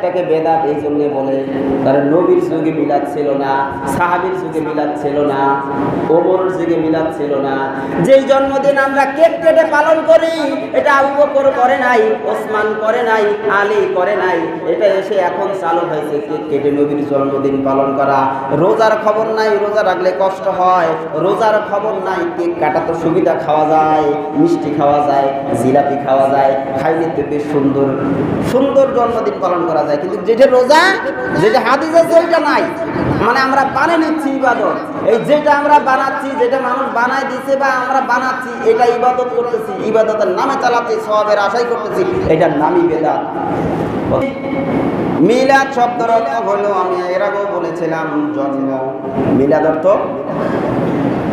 মিলাদটাকে বেদাত এই জন্য বলে। কারণ নবীর যুগে মিলাদ ছিল না, সাহাবির যুগে মিলাদ ছিল না ওমর যুগে মিলাদ ছিল না। যেই জন্মদিন আমরা কেক কেটে পালন করি, এটা আবু বকর করে নাই, ওসমান করে নাই, আলী করে নাই, এটা এসে এখন চালু হয়েছে কেক কেটে নবীর জন্মদিন পালন করা। রোজার খবর নাই, রোজা রাখলে কষ্ট হয়। রোজার খবর নাই, কেক কাটা তো সুবিধা খাওয়া যায়, মিষ্টি খাওয়া যায়, জিলাপি খাওয়া যায়, খাইলে তো বেশ সুন্দর সুন্দর জন্মদিন পালন করা যায়। কিন্তু যেটা রোজা, যেটা হাদিস আছে ওইটা নাই। মানে আমরা বানিয়ে নিচ্ছি ইবাদত। এই যেটা আমরা বানাচ্ছি, যেটা মানুষ বানায় দিছে বা আমরা বানাচ্ছি, এটা ইবাদত করতেছি। ইবাদতের নামে চালাচ্ছি সবের আশাই করতেছি, এটার নামই বেদাত। মিলাদ অর্থ হলো আমি এর আগেও বলেছিলাম, জন্ম। মিলাদ অর্থ?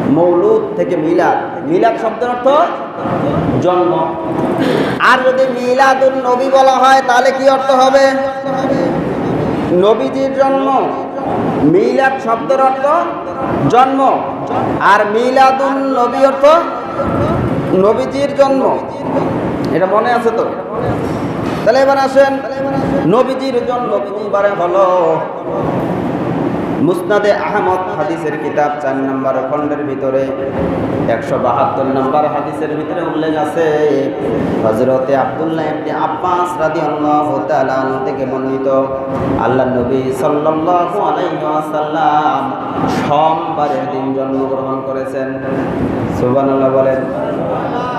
মৌলুদ থেকে মিলাদ। মিলাদ শব্দের অর্থ জন্ম। আর যদি মিলাদুন নবী বলা হয়, তাহলে কি অর্থ হবে? নবীজির জন্ম। মিলাদ শব্দের অর্থ জন্ম। আর মিলাদুন নবী অর্থ নবীজির জন্ম। এটা মনে আছে তো? তাহলে এবার আসেন। নবীজির জন্ম কোনবারে হলো? মুসনাদে আহমদ হাদিসের কিতাব চার নম্বর খণ্ডের ভিতরে একশো বাহাত্তর নম্বর হাদিসের ভিতরে উল্লেখ আছে। হজরতে আবদুল্লাহ ইবনে আব্বাস রাদিয়াল্লাহু তাআলা আনহু থেকে বর্ণিত, আল্লাহ নবী ওয়াসাল্লাম সোমবারের দিন জন্মগ্রহণ করেছেন। সুবহানাল্লাহ বলেন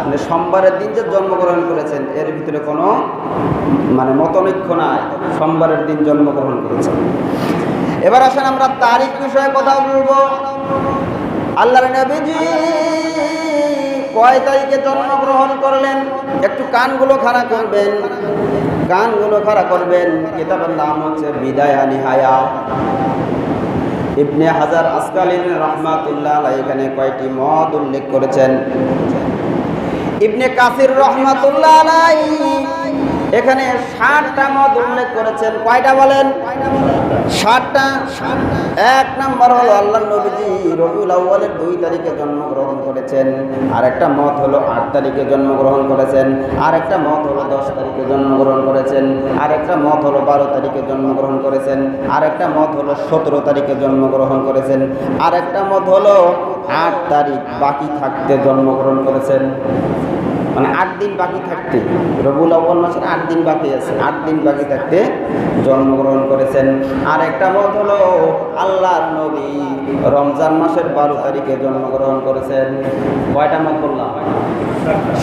মানে সোমবারের দিন যে জন্মগ্রহণ করেছেন, এর ভিতরে কোনো মানে মতনৈক্য নাই। সোমবারের দিন জন্মগ্রহণ করেছেন। এবার আসেন আমরা তারিখ বিষয়ে কথা বলব। আল্লাহর নবীজি কয় তারিখে জন্মগ্রহণ করলেন? একটু কানগুলো খাড়া করবেন। কানগুলো খাড়া করবেন। কিতাবের নাম হচ্ছে বিদায় নিহায়া। ইবনে হাজার আসকালিন রহমাতুল্লাহ এখানে কয়টি মত উল্লেখ করেছেন? ইবনে কাসির রহমাতুল্লাহ আলাইহি। এখানে ষাটটা মত উল্লেখ করেছেন। কয়টা বলেন? ষাটটা। এক নম্বর হলো আল্লাহ নবীজি রবিউল আউ্বালের দুই তারিখে জন্মগ্রহণ করেছেন। আর একটা মত হলো আট তারিখে জন্মগ্রহণ করেছেন। আর একটা মত হলো দশ তারিখে জন্মগ্রহণ করেছেন। আর একটা মত হলো বারো তারিখে জন্মগ্রহণ করেছেন। আর একটা মত হলো সতেরো তারিখে জন্মগ্রহণ করেছেন। আর একটা মত হলো আট তারিখ বাকি থাকতে জন্মগ্রহণ করেছেন। মানে আট দিন বাকি থাকতে। রবুল আউ্বাল মাসের আট দিন বাকি আছে। আট দিন বাকি থাকতে জন্মগ্রহণ করেছেন। আর একটা মত হলো, আল্লাহর নবী রমজান মাসের বারো তারিখে জন্মগ্রহণ করেছেন। কয়টা মত বললাম?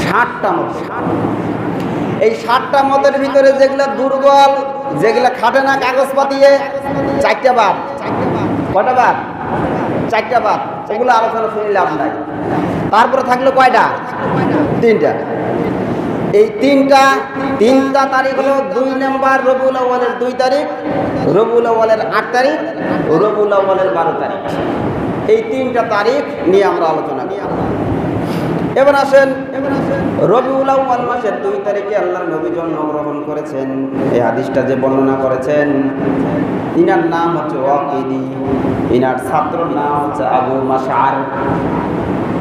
ষাটটা মত। এই ষাটটা মতের ভিতরে যেগুলো দুর্বল, যেগুলো খাটে না কাগজ পাতিয়ে, চারটা বাদ। কটা বাদ? চারটা বাদ। সেগুলো আলোচনা শুনে লাভ নাই। তারপরে থাকল কয়টা? তিনটা। এই তিনটা তিনটা তারিখ হলো দুই নম্বর রবুল আওয়ালের দুই তারিখ, রবুল আওয়ালের আট তারিখ, রবুল আওয়ালের বারো তারিখ। এই তিনটা তারিখ নিয়ে আমরা আলোচনা করি এবার আসেন। রবিউল আউ্বাল মাসের দুই তারিখে আল্লাহর নবী জন্মগ্রহণ করেছেন। এই হাদিসটা যে বর্ণনা করেছেন, ইনার নাম হচ্ছে ওয়াকিদি, ইনার ছাত্রর নাম হচ্ছে আবু মাসার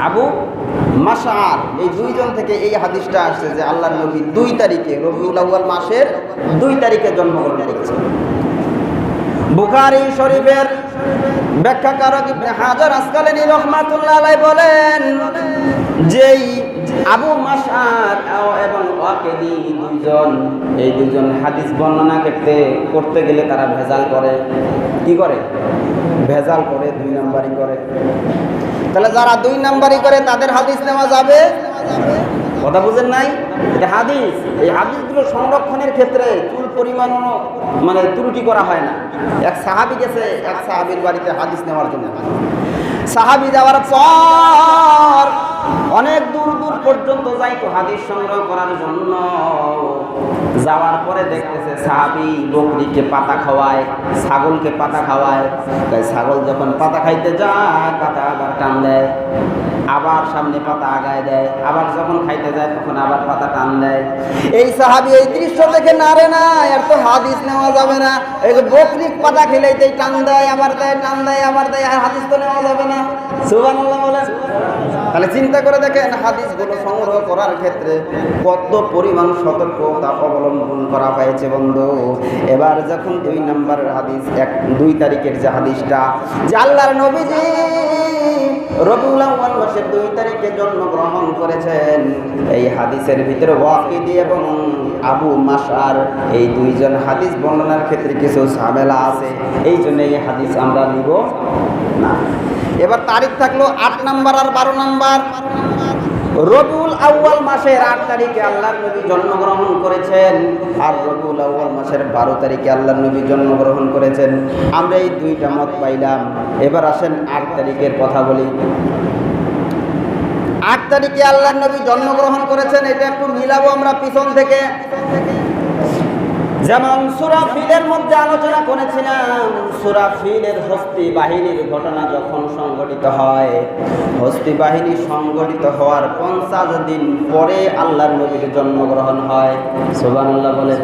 আবু মাসার এই দুইজন থেকে এই হাদিসটা আসছে যে আল্লাহ নবী দুই তারিখে, রবিউল আউ্বাল মাসের দুই তারিখে জন্মগ্রহণ করেছেন। বুখারি শরীফের ব্যাখ্যাকারক হাজার আসকালানি রহমাতুল্লাহ আলাই বলেন, যেই আবু মাসার এবং ওয়াকেদি দুইজন, এই দুজন হাদিস বর্ণনা করতে করতে গেলে তারা ভেজাল করে। কি করে? ভেজাল করে, দুই নাম্বারই করে। তাহলে যারা দুই নাম্বারি করে, তাদের হাদিস নেওয়া যাবে? কথা বুঝেন নাই? এটা হাদিস। এই হাদিসগুলো সংরক্ষণের ক্ষেত্রে চুল পরিমাণও মানে ত্রুটি করা হয় না। এক সাহাবি গেছে, এক সাহাবির বাড়িতে হাদিস নেওয়ার জন্য। সাহাবি যাওয়ার পর অনেক দূর দূর পর্যন্ত যাইতো হাদিস সংগ্রহ করার জন্য। যাওয়ার পরে দেখতেছে সাহাবি বকরিকে পাতা খাওয়ায়, ছাগলকে পাতা খাওয়ায়। তাই ছাগল যখন পাতা খাইতে যায়, পাতা আবার টান দেয়। আবার সামনে পাতা আগায় দেয়। আবার যখন খাইতে যায়, তখন আবার পাতা টান দেয়। এই সাহাবি এই দৃশ্য দেখে না রে না, এর তো হাদিস নেওয়া যাবে না। এই বকরি পাতা খেলেই টান দেয়, আবার দেয়, টান দেয়, আবার দেয়, আর হাদিস তো নেওয়া যাবে না। বলেন। তাহলে চিন্তা করে দেখেন হাদিসগুলো সংগ্রহ করার ক্ষেত্রে কত পরিমাণ সতর্কতা অবলম্বন করা হয়েছে বন্ধু। এবার যখন দুই নম্বরের হাদিস এক, দুই তারিখের যে হাদিসটা, যে আল্লাহর নবীজি মাসের দুই তারিখে জন্মগ্রহণ করেছেন, এই হাদিসের ভিতরে ওয়াকিদি এবং আবু মাসার এই দুইজন হাদিস বর্ণনার ক্ষেত্রে কিছু ঝামেলা আছে, এই জন্য এই হাদিস আমরা নিব না। এবার তারিখ থাকল আট নাম্বার আর বারো নাম্বার। রবিউল আউয়াল মাসের আট তারিখে আল্লাহর নবী জন্মগ্রহণ করেছেন। আর রবিউল আউয়াল মাসের বারো তারিখে আল্লাহর নবী জন্মগ্রহণ করেছেন। আমরা এই দুইটা মত পাইলাম। এবার আসেন আট তারিখের কথা বলি। আট তারিখে আল্লাহর নবী জন্মগ্রহণ করেছেন। এটা একটু মিলাবো আমরা পিছন থেকে। যেমন সুরাফিলের মধ্যে আলোচনা করেছিলাম সুরাফিলের হস্তি বাহিনীর ঘটনা যখন সংঘটিত হয়, হস্তি বাহিনী সংগঠিত হওয়ার পঞ্চাশ দিন পরে আল্লাহর নবীর জন্মগ্রহণ হয়। সোবান আল্লাহ বলে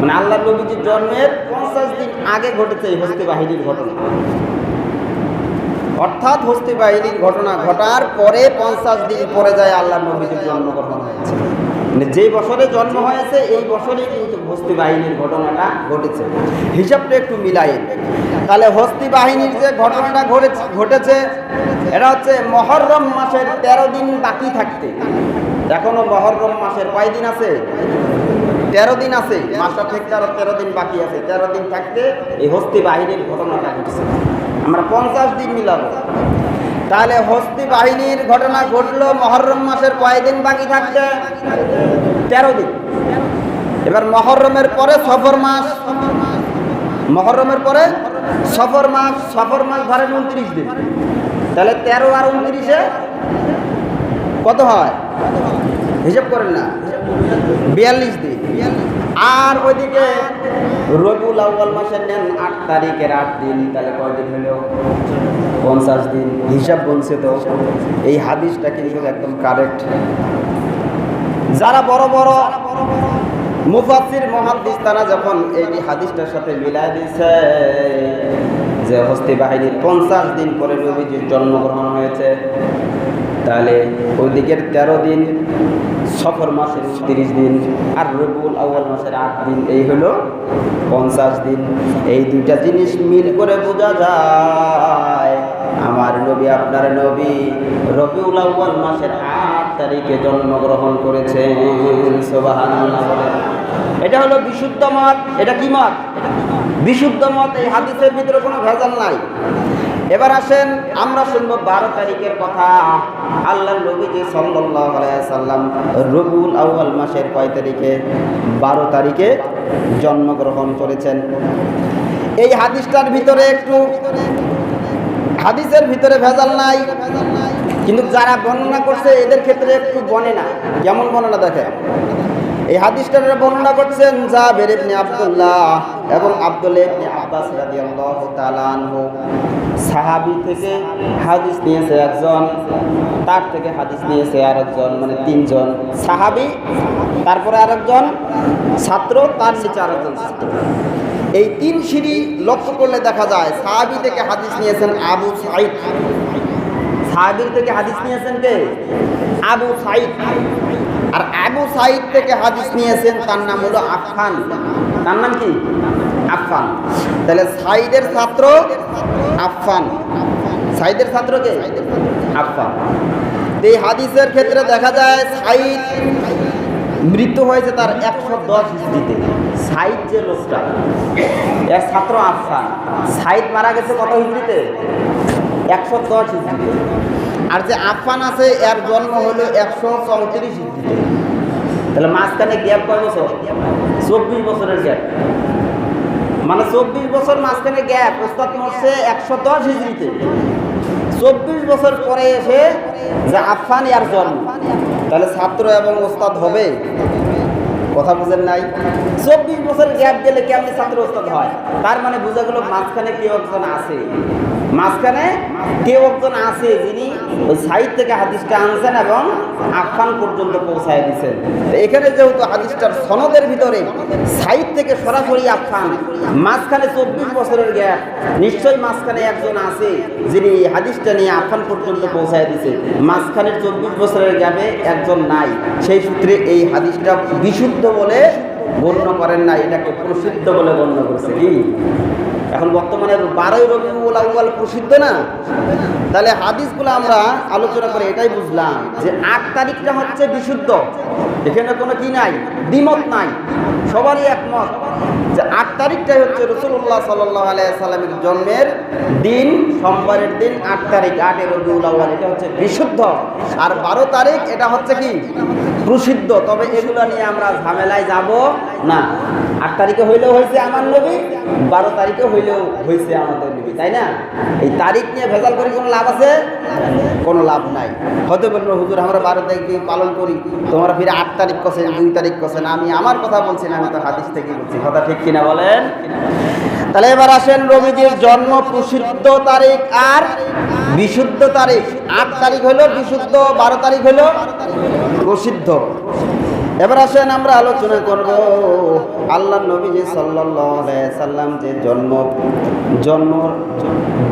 মানে আল্লাহর নবীজির জন্মের পঞ্চাশ দিন আগে ঘটেছে এই হস্তি বাহিনীর ঘটনা। অর্থাৎ হস্তি বাহিনীর ঘটনা ঘটার পরে পঞ্চাশ দিন পরে যায় আল্লাহ নবীজির জন্মগ্রহণ হয়েছে। মানে যেই বছরে জন্ম হয়েছে, এই বছরেই কিন্তু হস্তি বাহিনীর ঘটনাটা ঘটেছে। হিসাবটা একটু মিলাই তাহলে হস্তি বাহিনীর যে ঘটনাটা ঘটেছে ঘটেছে, এটা হচ্ছে মহরম মাসের তেরো দিন বাকি থাকতে। এখনও মহরম মাসের কয় দিন আছে? তেরো দিন আছে। মাসটা থেকে আরও তেরো দিন বাকি আছে। তেরো দিন থাকতে এই হস্তি বাহিনীর ঘটনাটা ঘটেছে। আমরা পঞ্চাশ দিন মিলাবো। তাহলে হস্তি বাহিনীর ঘটনা ঘটলো মহরম মাসের কয়েকদিন বাকি থাকছে তেরো দিন। এবার মহরমের পরে সফর মাস। মহরমের পরে সফর মাস। সফর মাস ধরেন উনত্রিশ দিন। তাহলে তেরো আর উনত্রিশে কত হয়? হিসাব করেন না। বিয়াল্লিশ দিন। আর ওইদিকে রবিউল আউ্বাল মাসের নেন আট তারিখের আট দিন, তাহলে কয়দিন হলো? পঞ্চাশ দিন। হিসাব বলছে তো, এই হাদিসটা কিন্তু একদম কারেক্ট যারা বড় বড় মুফাসির মহাদিস তারা যখন এই হাদিসটার সাথে মিলাই দিয়েছে যে হস্তি বাহিনীর পঞ্চাশ দিন পরে নবীজির জন্মগ্রহণ হয়েছে তাহলে ওই দিকের তেরো দিন, সফর মাসের তিরিশ দিন, আর রবিউল আউ্য়াল মাসের আট দিন, এই হলো পঞ্চাশ দিন। এই দুইটা জিনিস মিল করে বোঝা যায়। আমার নবী, আপনার নবী রবিউল আউ্য়াল মাসের আট তারিখে জন্মগ্রহণ করেছেন। বলেন। এটা হলো বিশুদ্ধ মত। এটা কি মত? বিশুদ্ধ মত, এই হাদিসের ভিতরে কোনো ভেজাল নাই। এবার আসেন, আমরা শুনব বারো তারিখের কথা আল্লাহ নবীজি সাল্লাম রবিউল আউয়াল মাসের কয় তারিখে? বারো তারিখে জন্মগ্রহণ করেছেন। এই হাদিসটার ভিতরে একটু হাদিসের ভিতরে ভেজাল নাই, কিন্তু যারা বর্ণনা করছে এদের ক্ষেত্রে একটু বনে না, কেমন বর্ণনা দেখে এই হাদিসটার বর্ণনা করছেন যা ইবনে আব্দুল্লাহ। এবং আব্দুল্লাহ ইবনে আব্বাস রাদিয়াল্লাহু তাআলা আনহু সাহাবী থেকে হাদিস নিয়েছে একজন, তার থেকে হাদিস নিয়েছে আরেকজন মানে তিনজন সাহাবী, তারপরে আরেকজন ছাত্র, তার নিচে আরেকজন ছাত্র। এই তিন সিঁড়ি লক্ষ্য করলে দেখা যায় সাহাবী থেকে হাদিস নিয়েছেন আবু সাইদ সাহাবীর থেকে হাদিস নিয়েছেন কে? আবু সাইদ আর আবু সাইদ থেকে হাদিস নিয়েছেন, তার নাম হলো আফান তার নাম কি? আফান তাহলে সাইদের ছাত্র আফান সাইদের ছাত্র কে? আফান এই হাদিসের ক্ষেত্রে দেখা যায় সাইদ মৃত্যু হয়েছে তার একশো দশ হিস্ট্রিতে সাইদ যে লোকটা, এর ছাত্র আফান সাইদ মারা গেছে কত হিস্ট্রিতে একশো দশ হিস্ট্রিতে আর যে আফান আছে, এর জন্ম হলো একশো চৌত্রিশ হিস্ট্রিতে তাহলে মাঝখানে গ্যাপ কয় বছর? চব্বিশ বছরের গ্যাপ মানে চব্বিশ বছর মাঝখানে গ্যাপ ওস্তাদ মরছে একশো দশ হিজড়িতে। চব্বিশ বছর পরে এসে যে আফান ইয়ার জন্ম। তাহলে ছাত্র এবং ওস্তাদ হবে? কথা বুঝেন নাই। চব্বিশ বছর গ্যাপ গেলে কেমনি ছাত্র হয়? তার মানে বোঝা গেল মাঝখানে কেউ একজন আছে। মাঝখানে কেউ একজন আছে যিনি সাইড থেকে হাদিসটা আনছেন এবং আফান পর্যন্ত পৌঁছায় দিচ্ছেন এখানে যেহেতু হাদিসটার সনদের ভিতরে সাইড থেকে সরাসরি আফান, মাঝখানে চব্বিশ বছরের গ্যাপ নিশ্চয়ই মাঝখানে একজন আছে যিনি হাদিসটা নিয়ে আফান পর্যন্ত পৌঁছায় দিছে মাঝখানের চব্বিশ বছরের গ্যাপে একজন নাই। সেই সূত্রে এই হাদিসটা বিশুদ্ধ বলে গণ্য করেন না, এটাকে প্রসিদ্ধ বলে গণ্য করছে কি? এখন বর্তমানে বারোই রবি প্রসিদ্ধ না? তাহলে হাদিসগুলো আমরা আলোচনা করে এটাই বুঝলাম যে আট তারিখটা হচ্ছে বিশুদ্ধ। এখানে কোনো কি নাই? দ্বিমত নাই। সবারই একমত। যে আট তারিখটাই হচ্ছে রসুল্লাহ সাল্লাহ আলাইসাল্লামের জন্মের দিন, সোমবারের দিন আট তারিখ, আট রবিউল আউয়াল, এটা হচ্ছে বিশুদ্ধ। আর বারো তারিখ, এটা হচ্ছে কি? প্রসিদ্ধ। তবে এগুলো নিয়ে আমরা ঝামেলায় যাব না। আট তারিখে হইলেও হয়েছে আমার নবী, বারো তারিখে হইলেও হয়েছে আমাদের নবী তাই না? এই তারিখ নিয়ে ভেজাল করে কোনো লাভ আছে? কোনো লাভ নাই। হতে বলব, হুজুর, আমরা বারো তারিখ পালন করি। তোমরা ফিরে আট তারিখ কছেন দুই তারিখ কছেন আমি আমার কথা বলছি না, আমি তো হাদিস থেকে বলছি। কথা ঠিক কিনা বলেন? তাহলে এবার আসেন রবিজির জন্ম প্রসিদ্ধ তারিখ আর বিশুদ্ধ তারিখ। আট তারিখ হলো বিশুদ্ধ, বারো তারিখ হলো প্রসিদ্ধ। এবার আসেন আমরা আলোচনা করব আল্লাহ নবীজি সাল্লাম যে জন্ম জন্ম,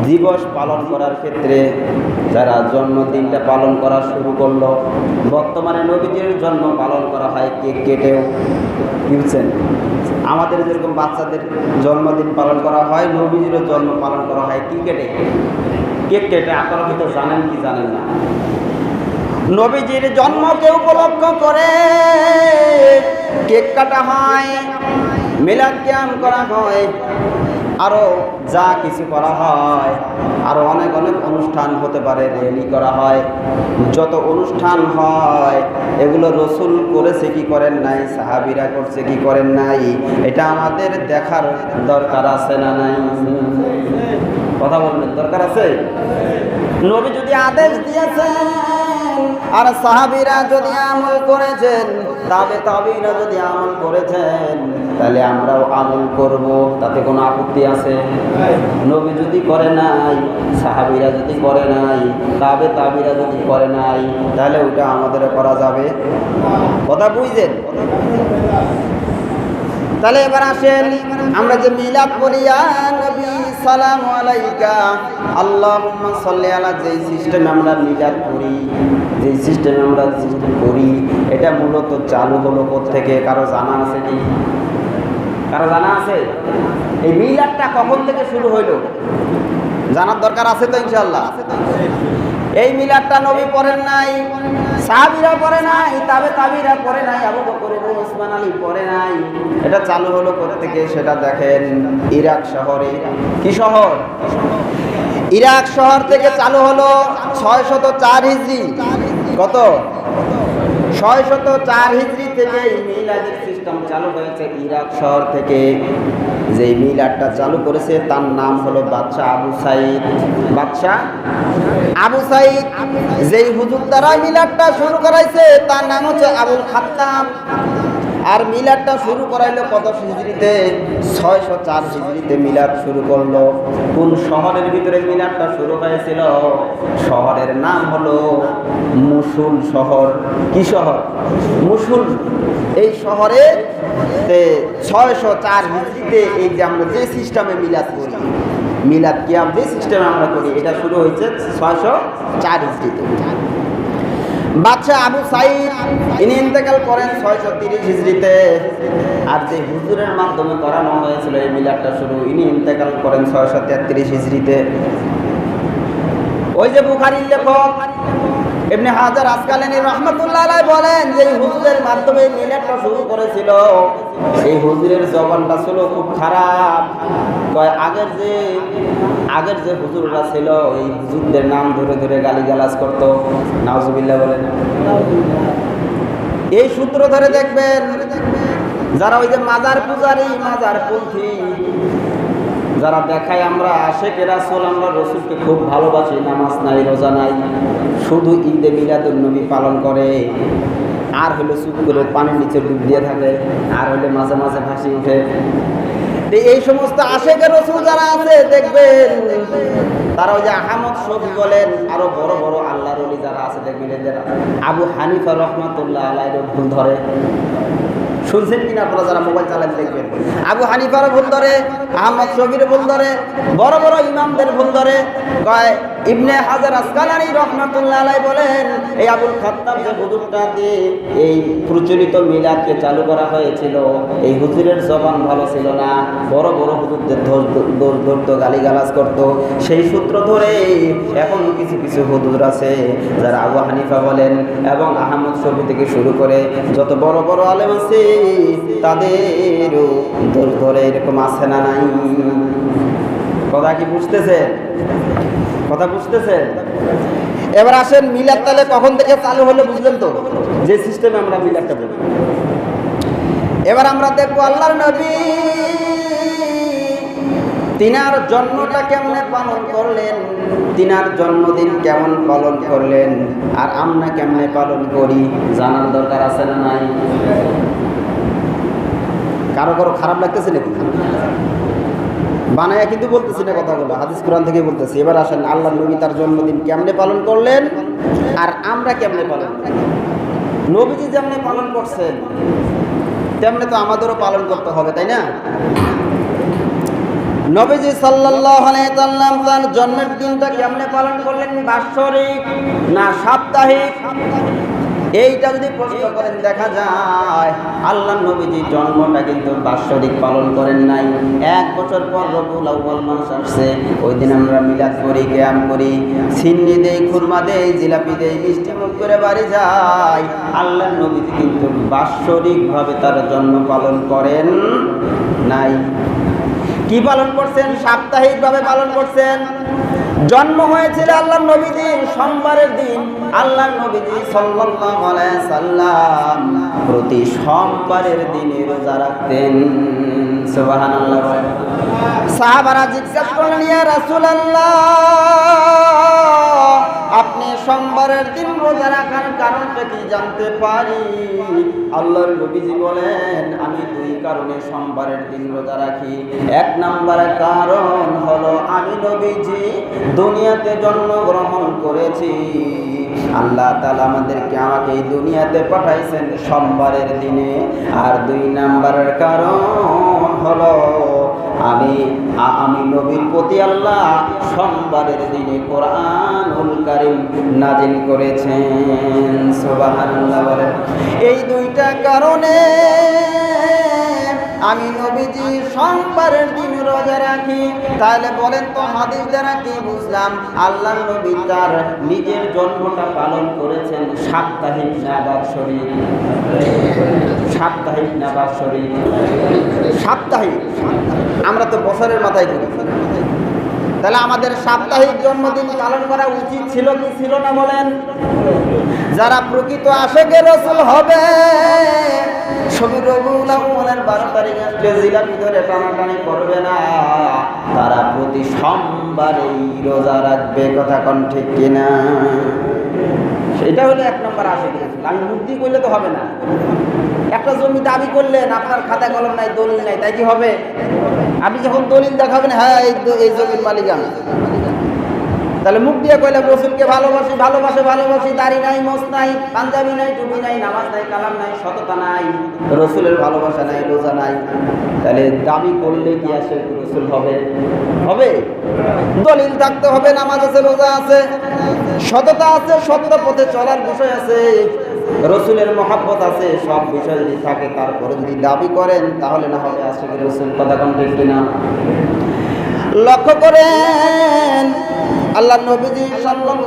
দিবস পালন করার ক্ষেত্রে যারা জন্মদিনটা পালন করা শুরু করল, বর্তমানে নবীজির জন্ম পালন করা হয় কেক কেটেও। কি বুঝছেন? আমাদের যেরকম বাচ্চাদের জন্মদিন পালন করা হয়, নবীজিরও জন্ম পালন করা হয় কি কেটে। কেক কেটে আপনারা হয়তো জানেন কি জানেন না। নবীজির জন্মকে উপলক্ষ করে কেক কাটা হয়, মিলাদ জ্ঞান করা হয় আরও যা কিছু করা হয় আরও অনেক অনেক অনুষ্ঠান হতে পারে র্যালি করা হয়, যত অনুষ্ঠান হয়, এগুলো রসুল করেছে কি করেন নাই, সাহাবিরা করছে কি করেন নাই, এটা আমাদের দেখার দরকার আছে না নাই? কথা বলবেন, দরকার আছে? নবী যদি আদেশ দিয়েছেন আর সাহাবিরা যদি আমল করেছেন তবে তাবিরা যদি আমল করেছেন, তাহলে আমরাও আমল করব। তাতে কোনো আপত্তি আছে? নবী যদি করে নাই, সাহাবিরা যদি করে নাই, তবে তাবিরা যদি করে নাই, তাহলে ওটা আমাদের করা যাবে? কথা বুঝছেন? তাহলে এবার আসেন, আমরা যে মিলাদ করি নবী, সালাম আলাইকা। আল্লাহুম্মা সাল্লি আলা, যেই সিস্টেমে আমরা মিলাদ করি যেই সিস্টেমে আমরা সিস্টেম করি এটা মূলত চালু হলো থেকে কারও জানা আছে কি? কারও জানা আছে? এই মিলাদটা কখন থেকে শুরু হইল? জানার দরকার আছে তো ইনশাল্লাহ এই মিলাদটা নবী পড়েন নাই, সাহাবিরা পড়ে নাই, তবে তাবিরা পড়ে নাই, আবু বকর ওসমান আলী পড়ে নাই। এটা চালু হলো কোথা থেকে সেটা দেখেন ইরাক শহরে। কি শহর? ইরাক শহর থেকে চালু হলো ছয় শত চার হিজড়ি। কত? ছয় চার হিজড়ি থেকে এই মিলাদের সিস্টেম চালু হয়েছে ইরাক শহর থেকে। যে মিলাদটা চালু করেছে, তার নাম হলো বাদশাহ আবু সাইদ। বাদশাহ আবু সাইদ, যেই হুজুর দ্বারা শুরু করাইছে, তার নাম হচ্ছে আবুল খাত্তাম আর মিলাদটা শুরু করাইলো কত হিজড়িতে? ছয়শো চার হিজড়িতে মিলাদ শুরু করল। কোন শহরের ভিতরে মিলাদটা শুরু হয়েছিল? শহরের নাম হলো মুসুল শহর। কি শহর? মুসুল। এই শহরে ছয়শো চার হিজড়িতে এই যে আমরা যে সিস্টেমে মিলাদ করি, মিলাদ কিয়াম যে সিস্টেমে আমরা করি, এটা শুরু হয়েছে ছয়শো চার হিজড়িতে। বাদশাহ আবু সাইদ, ইনি ইন্তেকাল করেন ছয়শো তিরিশ হিজড়িতে। আর যে হুজুরের মাধ্যমে করানো হয়েছিল এই মিলাদটা শুরু, ইনি ইন্তেকাল করেন ছয়শো তেত্রিশ হিজড়িতে। ওই যে বুখারির লেখক এমনি হাজার আসকালেনি রহমতুল্লাহ বলেন যে হুজুরের মাধ্যমে এই মিলাদটা শুরু করেছিল। এই হুজুরের জবানটা ছিল খুব খারাপ। কয় আগের যে আগের যে হুজুররা ছিল, এই হুজুরদের নাম ধরে ধরে গালিগালাজ করতো। নাওজুবিল্লাহ বলেন। এই সূত্র ধরে দেখবেন, যারা ওই যে মাজার পূজারি, মাজার পন্থী যারা দেখায় আমরা আশেকে রাসুল, আমরা রসুলকে খুব ভালোবাসি, নামাজ নাই, রোজা নাই। শুধু ঈদে মিলাদুল নবী পালন করে। আর হলো চুপ করে পানির নিচে ডুব দিয়ে থাকে, আর হলে মাঝে মাঝে ভাসি উঠে এই সমস্ত আশেকের রসুল যারা আছে, দেখবেন তারা ওই যে আহমদ শফি বলেন, আরও বড় বড় আল্লাহ রলি যারা আছে, দেখবেন আবু হানিফা রহমতুল্লাহ ভুল ধরে। শুনছেন কিনা আপনারা যারা মোবাইল চালান দেখবেন? আবু হানিফারও ভুল ধরে আহমদ শফির ভুল ধরে বড় বড় ইমামদের ভুল ধরে কয়, ইবনে হাজার আসকালানি রহমাতুল্লাহ আলাই বলেন, এই আবুল খাত্তাব যে হুজুরটা দিয়ে এই প্রচলিত মিলাদকে চালু করা হয়েছিল, এই হুজুরের জবান ভালো ছিল না। বড় বড় হুজুরদের দোষ ধরতো গালিগালাজ করতো। সেই সূত্র ধরে এখন কিছু কিছু হুজুর আছে যারা আবু হানিফা বলেন এবং আহমদ শফি থেকে শুরু করে যত বড় বড় আলেম আছে তাদেরও দোষ ধরে এরকম আছে না নাই? কথা কি বুঝতেছেন? কথা বুঝতেছেন? এবার আসেন মিলাদ তাহলে কখন থেকে চালু হলো বুঝলেন তো? যে সিস্টেমে আমরা মিলাদটা বলি। এবার আমরা দেখব আল্লাহর নবী তিনার জন্মটা কেমনে পালন করলেন, তিনার জন্মদিন কেমন পালন করলেন, আর আমরা কেমনে পালন করি, জানার দরকার আছে না নাই? কারও কারও খারাপ লাগতেছে নাকি? বানায়া কিন্তু বলতেছি না কথাগুলো, হাদিস কোরআন থেকে বলতেছি। এবার আসেন আল্লাহ নবী তার জন্মদিন কেমনে পালন করলেন আর আমরা কেমনে পালন নবীজি যেমনে পালন করছেন, তেমনি তো আমাদেরও পালন করতে হবে, তাই না? নবীজি সাল্লাল্লাহু আলাইহি সাল্লাম জন্মের দিনটা কেমনে পালন করলেন? বাৎসরিক না সাপ্তাহিক? এইটা যদি প্রশ্ন করেন, দেখা যায় আল্লাহ নবীজির জন্মটা কিন্তু বাৎসরিক পালন করেন নাই। এক বছর পর রবুল আউ্বাল মাস আসছে। ওই দিন আমরা মিলাদ করি, ক্যাম করি। সিন্নি দেই, খুরমা দেই, জিলাপি দেই, মিষ্টি মুখ করে বাড়ি যাই। আল্লাহ নবীজি কিন্তু বাৎসরিকভাবে তার জন্ম পালন করেন নাই। কি পালন করছেন? সাপ্তাহিকভাবে পালন করছেন? জন্ম হয়েছিল আল্লাহ নবীজির সোমবারের দিন। আল্লাহ নবীজি সাল্লাল্লাহু আলাইহি সাল্লাম প্রতি সোমবারের দিনে রোজা রাখতেন। সুবহানাল্লাহ সাহাবারা জিজ্ঞাসা করলেন, ইয়া রাসূলুল্লাহ, আপনি সোমবারের দিন রোজা রাখার কারণটা কি জানতে পারি? আল্লাহর নবীজি বলেন আমি দুই কারণে সোমবারের দিন রোজা রাখি। এক নাম্বার কারণ হলো, আমি নবীজি দুনিয়াতে জন্মগ্রহণ করেছি। আল্লাহ তালা আমাদেরকে আমাকে এই দুনিয়াতে পাঠাইছেন সোমবারের দিনে। আর দুই নাম্বারের কারণ হলো, আমি আমি নবীর প্রতি আল্লাহ সোমবারের দিনে কোরআনুল কারিম নাজিল করেছেন। সোবাহ এই দুইটা কারণে আমি নবীজি সোমবারের দিন রোজা রাখি। তাহলে বলেন তো হাদিস দ্বারা কি বুঝলাম? আল্লাহ নবী তার নিজের জন্মটা পালন করেছেন সাপ্তাহিক না বাৎসরিক সাপ্তাহিক না বাৎসরিক সাপ্তাহিক। আমরা তো বছরের মাথায় করি। তাহলে আমাদের সাপ্তাহিক জন্মদিন পালন করা উচিত ছিল কি ছিল না বলেন? যারা প্রকৃত আশেকের রসুল হবে ছবি রবিউল আউ্বালের বারো তারিখে ধরে টানাটানি করবে না। তারা প্রতি সোমবারেই রোজা রাখবে, কথা কন ঠিক কিনা? এটা হলো এক নম্বর রসুল আমি মুক্তি করলে তো হবে না। একটা জমি দাবি করলেন, আপনার খাতা কলম নাই, দলিল নাই, তাই কি হবে? আপনি যখন দলিল দেখাবেন হ্যাঁ এই জমির মালিক আমি। তাহলে মুখ দিয়ে কইলে রসুলকে ভালোবাসি, ভালোবাসে ভালোবাসি, দাড়ি নাই, মোস নাই, পাঞ্জাবি নাই, টুপি নাই, নামাজ নাই, কালাম নাই, সততা নাই, রসুলের ভালোবাসা নাই, রোজা নাই। তাহলে দাবি করলে কি আসে রসুল হবে? হবে। দলিল থাকতে হবে, নামাজ আছে, রোজা আছে, সততা আছে সত্য পথে চলার বিষয় আছে, রসুলের মহাব্বত আছে, সব বিষয় যদি থাকে, তারপরে যদি দাবি করেন, তাহলে না হবে আসলে রসুল, কথা কোন ঠিক কিনা? লক্ষ্য করেন আল্লাহ নবীজি সাল্লাম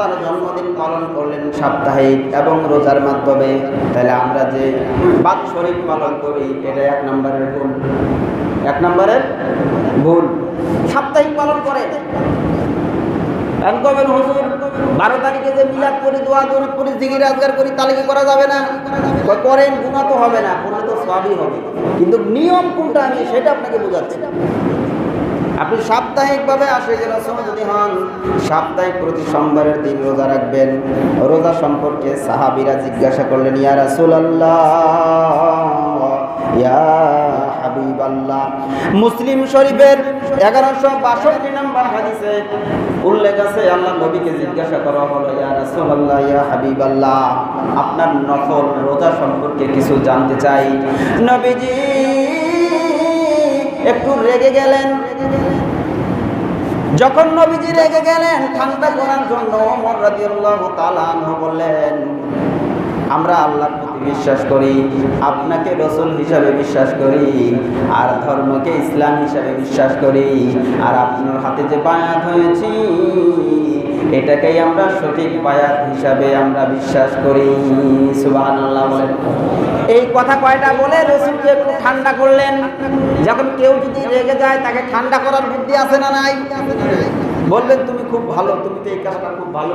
তার জন্মদিন পালন করলেন সাপ্তাহিক এবং রোজার মাধ্যমে। তাহলে আমরা যে বাৎসরিক পালন করি, এটা এক নম্বরের ভুল। এক নম্বরের ভুল। সাপ্তাহিক পালন করে বারো তারিখে যে মিলাদ করি, দোয়া দরুদ করি জিগির আজগার করি, তাহলে কি করা যাবে না? করেন গুণা তো হবে না করলে তো সবই হবে। কিন্তু নিয়ম কোনটা আমি সেটা আপনাকে বোঝাচ্ছি। আপনি সাপ্তাহিকভাবে আশেখ রসুল যদি হন, সাপ্তাহিক প্রতি সোমবারের দিন রোজা রাখবেন। রোজা সম্পর্কে সাহাবিরা জিজ্ঞাসা করলেন, ইয়া রাসুল আল্লাহ মুসলিম শরীফের এগারোশো বাষট্টি নম্বর হাদিসে উল্লেখ আছে, আল্লাহ নবীকে জিজ্ঞাসা করা হলো, ইয়া রাসূলুল্লাহ, ইয়া হাবিব আল্লাহ আপনার নফল রোজা সম্পর্কে কিছু জানতে চাই। নবীজি একটু রেগে গেলেন। যখন নবীজি রেগে গেলেন, ঠান্ডা করার জন্য বললেন, আমরা আল্লাহর প্রতি বিশ্বাস করি, আপনাকে রসুল হিসাবে বিশ্বাস করি, আর ধর্মকে ইসলাম হিসাবে বিশ্বাস করি, আর আপনার হাতে যে বায়াত হয়েছি এটাকেই আমরা সঠিক বায়াত হিসাবে আমরা বিশ্বাস করি। সুবাহ বলেন। এই কথা কয়টা বলে? রসুলকে একটু ঠান্ডা করলেন। যখন কেউ যদি রেগে যায়, তাকে ঠান্ডা করার বুদ্ধি আছে না নাই? বললেন তুমি খুব ভালো, তুমি তো এই কাজটা খুব ভালো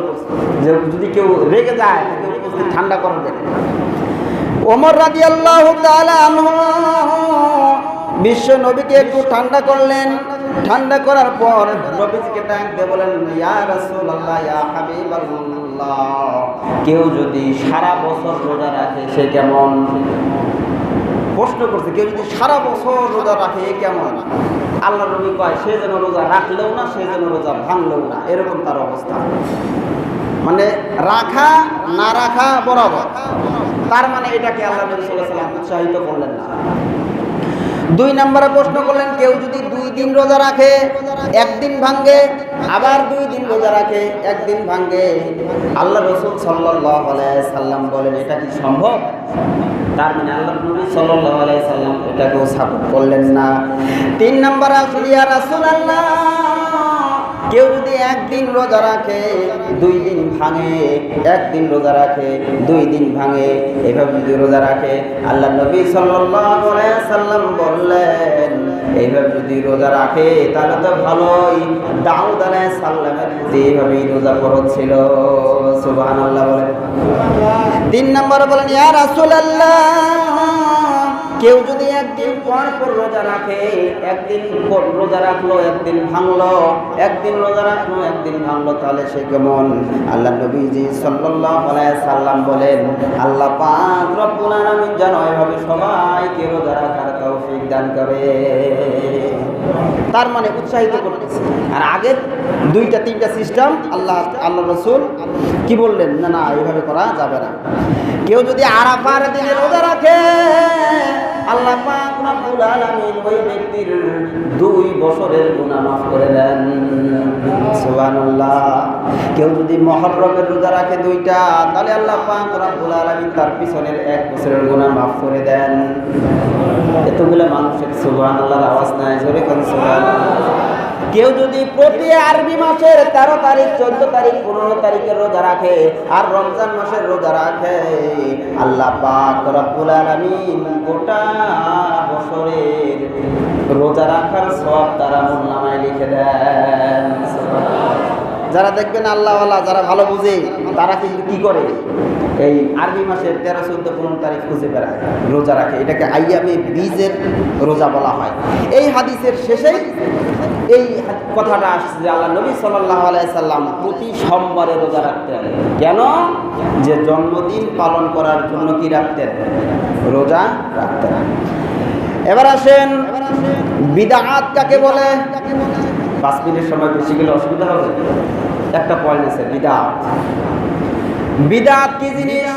যে যদি কেউ রেগে যায়, তাকে ঠান্ডা করবেন ওমর রাজি আল্লাহ বিশ্ব নবীকে একটু ঠান্ডা করলেন। ঠান্ডা করার পর নবীজিকে ডাক দিয়ে বলেন, ইয়া রাসূলুল্লাহ, ইয়া হাবিবাল্লাহ। কেউ যদি সারা বছর রোজা রাখে, সে কেমন? প্রশ্ন করছে, কেউ যদি সারা বছর রোজা রাখে কেমন? আল্লাহ নবী কয়, সে যেন রোজা রাখলেও না, সে যেন রোজা ভাঙলেও না। এরকম তার অবস্থা। মানে রাখা, না রাখা বরাবর। তার মানে এটাকে আল্লাহ নবী সাল্লাহ সাল্লাম উৎসাহিত করলেন না। দুই নম্বরে প্রশ্ন করলেন, কেউ যদি দুই দিন রোজা রাখে, একদিন ভাঙ্গে, আবার দুই দিন রোজা রাখে, একদিন ভাঙ্গে। আল্লাহ রসুল সাল্লাহ সাল্লাম বলেন, এটা কি সম্ভব? তার মানে আল্লাহ নবী সাল্লাহ সাল্লাম এটাকেও সাপোর্ট করলেন না। তিন নাম্বার আসলিয়া রাসুল আল্লাহ কেউ যদি একদিন রোজা রাখে, দুই দিন ভাঙে, একদিন রোজা রাখে, দুই দিন ভাঙে, এভাবে যদি রোজা রাখে, আল্লাহ নবী সাল্লাম বললেন, এইভাবে যদি রোজা রাখে, তাহলে তো ভালোই। দাউদ আলাই সাল্লামের এইভাবেই রোজা ফরজ ছিল সুবাহান আল্লাহ বলেন। তিন নম্বরে বলেন, ইয়া রাসুল আল্লাহ কেউ যদি একদিন পর পর রোজা রাখে, একদিন পর রোজা রাখল, একদিন ভাঙলো, একদিন রোজা রাখল, একদিন ভাঙলো, তাহলে সে কেমন? আল্লাহ নবীজি সাল্লাম বলেন, আল্লাহ পাক যেন এভাবে সবাইকে রোজা রাখার তৌফিক দান করে। তার মানে উৎসাহিত করতেছে। আর আগের দুইটা, তিনটা সিস্টেম, আল্লাহ আল্লাহ রসুল কি বললেন? না না এইভাবে করা যাবে না। কেউ যদি আরাফার দিনে রোজা রাখে আল্লাহ পাক রব্বুল আলামিন ওই ব্যক্তির দুই বছরের গুনাহ মাফ করে দেন। সুবহানাল্লাহ। কেউ যদি মহররমের রোজা রাখে দুইটা, তাহলে আল্লাহ পাক রব্বুল আলামিন তার পিছনের এক বছরের গুনাহ মাফ করে দেন। এতগুলো মানুষের সুবহানাল্লাহর আওয়াজ নাই, জোরে কোন সুবহানাল্লাহ। কেউ যদি প্রতি আরবি মাসের তেরো তারিখ, চোদ্দ তারিখ, পনেরো তারিখের রোজা রাখে আর রমজান মাসের রোজা রাখে, আল্লাহ পাক রব্বুল গোটা বছরের রোজা রাখার সব তারা মোল্লামায় লিখে দেন। যারা দেখবেন আল্লাহওয়ালা, যারা ভালো বুঝে, তারা কিন্তু কি করে? এই আরবি মাসের তেরো, চোদ্দ, পনেরো তারিখ খুঁজে বেড়ায়, রোজা রাখে। এটাকে আইয়ামে বীজের রোজা বলা হয়। এই হাদিসের শেষেই এই কথাটা আসছে যে আল্লাহ নবী আলাইসাল্লাম প্রতি সোমবারে রোজা রাখতেন। কেন? যে জন্মদিন পালন করার জন্য কি রাখতেন? রোজা রাখতেন। এবার আসেন বিদাহাত কাকে বলে? পাঁচ মিনিট সময় বেশি গেলে অসুবিধা হবে? একটা পয়েন্ট আছে বিদাত। বিদাত কি জিনিস?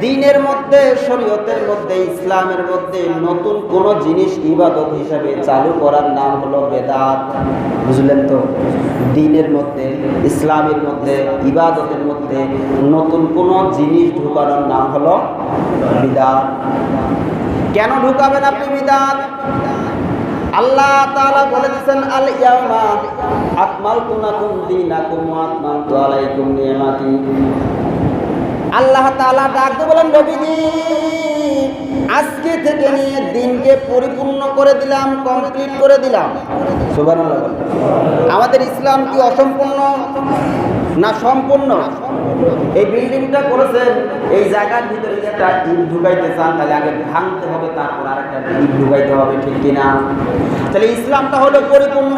দিনের মধ্যে, শরীয়তের মধ্যে, ইসলামের মধ্যে নতুন কোন জিনিস ইবাদত হিসাবে চালু করার নাম হলো বেদাত। বুঝলেন তো? দিনের মধ্যে, ইসলামের মধ্যে, ইবাদতের মধ্যে নতুন কোন জিনিস ঢুকানোর নাম হলো বিদাত। কেন ঢুকাবেন আপনি বিদাত? আল্লাহ তাআলা বলে দিয়েছেন, আল ইয়াউমা আকমালতু লাকুম দীনাকুম ওয়া আতমামতু আলাইকুম নিয়ামাতি। আল্লাহ তাআলা ডাক বলেন, নবীজি, আজকে থেকে নিয়ে দিনকে পরিপূর্ণ করে দিলাম, কমপ্লিট করে দিলাম। সুবহানাল্লাহ আমাদের ইসলাম কি অসম্পূর্ণ? না সম্পূর্ণ। এই বিল্ডিংটা করেছেন, এই জায়গার ভিতরে একটা ইট ঢুকাইতে চান, তাহলে আগে ভাঙতে হবে, তারপর আর একটা ইট ঢুকাইতে হবে, ঠিক কিনা? তাহলে ইসলামটা হলো পরিপূর্ণ।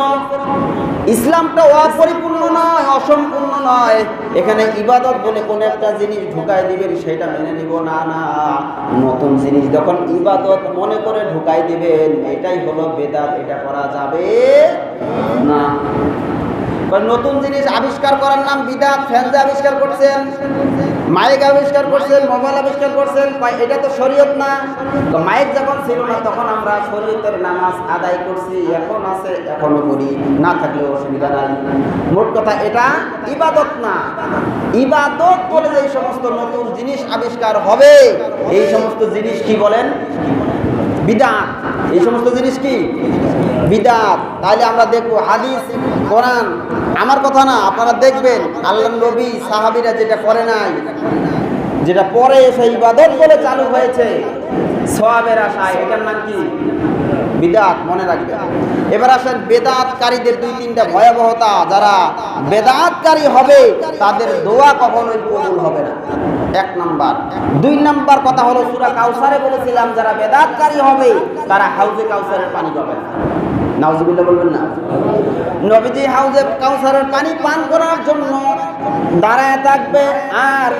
ইসলামটা অপরিপূর্ণ নয়, অসম্পূর্ণ নয়। এখানে ইবাদত বলে কোনো একটা জিনিস ঢুকাই দিবেন, সেটা মেনে নিব। না না, নতুন জিনিস যখন ইবাদত মনে করে ঢুকাই দিবেন, এটাই হলো বেদাত, এটা করা যাবে না। নতুন জিনিস আবিষ্কার করার নাম বিদাত ফ্যানজে আবিষ্কার করছেন, মাইক আবিষ্কার করছেন, মোবাইল আবিষ্কার করছেন এটা তো শরীয়ত না? তো মাইক যখন ছিল না, তখন আমরা শরীয়তের নামাজ আদায় করছি, এখন আছে, এখনও করি, না থাকলেও অসুবিধা নাই। মোট কথা, এটা ইবাদত না। ইবাদত বলে যে এই সমস্ত নতুন জিনিস আবিষ্কার হবে, এই সমস্ত জিনিস কি বলেন? বিদাত। এই সমস্ত জিনিস কি? বিদাত। তাহলে আমরা দেখব হাদিস, কোরআন। আমার কথা না, আপনারা দেখবেন আল্লাহ নবী, সাহাবিরা যেটা করে নাই, যেটা পরে সেই ইবাদত বলে চালু হয়েছে, সওয়াবের আশায়, এটার নাম কি? বিদাত, মনে রাখবেন। এবার আসেন বেদাতকারীদের দুই তিনটা ভয়াবহতা, যারা বেদাতকারী হবে, তাদের দোয়া কখনোই কবুল হবে না। এক নাম্বার। দুই নাম্বার কথা হলো, সুরা কাউসারে বলেছিলাম, যারা বেদাতকারী হবে, তারা হাউজে কাউসারের পানি পাবে না। নাউজুবিল্লাহ বলবেন না? নবীজি হাউজে কাউসারের পানি পান করার জন্য দাঁড়ায় থাকবে আর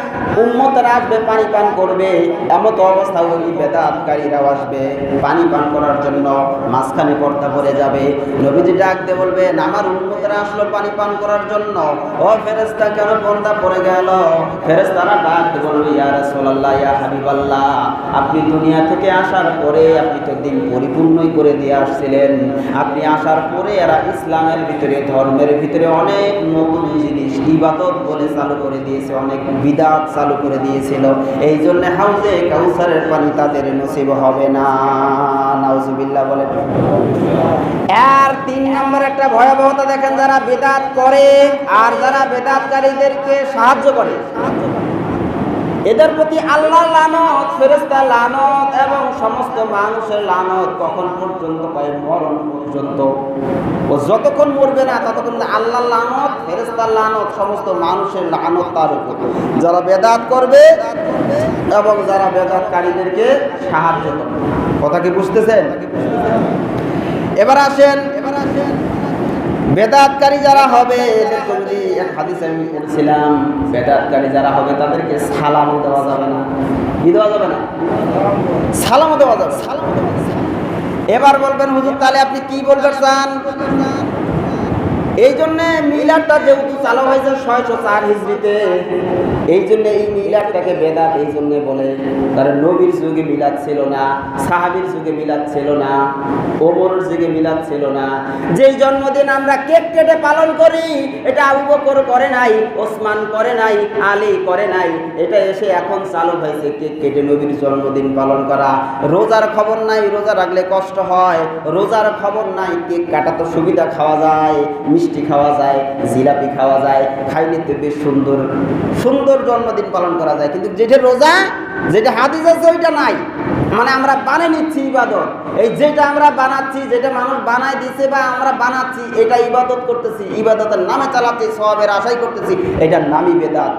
উম্মতরা আসবে পানি পান করবে। এমত অবস্থা ওই বেদাতকারীরাও আসবে। পানি পান করার জন্য মাঝখানে পর্দা পড়ে যাবে। নবীজি ডাক দিয়ে বলবেন আমার উম্মতরা আসলো পানি পান করার জন্য। ও ফেরেস্তা কেন পর্দা পড়ে গেল? ফেরেস্তারা ডাক দিয়ে বলবে, ইয়া রাসূলুল্লাহ, ইয়া হাবিবাল্লাহ, আপনি দুনিয়া থেকে আসার পরে আপনি তো দিন পরিপূর্ণই করে দিয়ে আসছিলেন। আপনি আসার পরে এরা ইসলামের ভিতরে, ধর্মের ভিতরে অনেক নতুন জিনিস, ইবাদত বলে চালু করে দিয়েছে, অনেক বিদাত চালু করে দিয়েছিল। এই জন্য হাউজে কাউসারের পানি তাদের নসিব হবে না। নাউজুবিল্লাহ বলে আর তিন নম্বর একটা ভয়াবহতা দেখেন, যারা বেদাত করে আর যারা বেদাতকারীদেরকে সাহায্য করে। এদের প্রতি আল্লাহ লানত ফেরেস্তা লানত এবং সমস্ত মানুষের লানত কখন পর্যন্ত পায়? মরণ পর্যন্ত। ও যতক্ষণ মরবে না, ততক্ষণ আল্লাহ লানত ফেরেস্তার লানত, সমস্ত মানুষের লানত তার উপর। যারা বেদাত করবে এবং যারা বেদাতকারীদেরকে সাহায্য করবে। কথা কি বুঝতেছেন? এবার আসেন এবার আসেন বেদাতকারী যারা হবে যদি আমি পড়ছিলাম বেদাতকারী যারা হবে, তাদেরকে সালামও দেওয়া যাবে না। কি দেওয়া যাবে না? সালামও দেওয়া যাবে সালাম এবার বলবেন, হুজুর, তাহলে আপনি কি বলতে চান? এই জন্যে মিলারটা যেহেতু চালু হয়েছে ছয়শো চার হিজড়িতে এই জন্য এই মিলাদটাকে বেদাত এই জন্য বলে। কারণ নবীর যুগে মিলাদ ছিল না, সাহাবির যুগে মিলাদ ছিল না, ওমরের যুগে মিলাদ ছিল না। যেই জন্মদিন আমরা কেক কেটে পালন করি, এটা আবু বকর করে নাই, ওসমান করে নাই, আলী করে নাই, এটা এসে এখন চালু হয়েছে কেক কেটে নবীর জন্মদিন পালন করা। রোজার খবর নাই, রোজা রাখলে কষ্ট হয়, রোজার খবর নাই, কেক কাটা তো সুবিধা খাওয়া যায় মিষ্টি খাওয়া যায়, জিলাপি খাওয়া যায়, খাইলে তো বেশ সুন্দর সুন্দর জন্মদিন পালন করা যায়। কিন্তু যেটা রোজা, যেটা হাদিস আছে ওইটা নাই মানে আমরা বানিয়ে নিচ্ছি ইবাদত। এই যেটা আমরা বানাচ্ছি, যেটা মানুষ বানায় দিছে বা আমরা বানাচ্ছি, এটা ইবাদত করতেছি। ইবাদতের নামে চালাচ্ছি সবের আশাই করতেছি, এটার নামই বেদাত।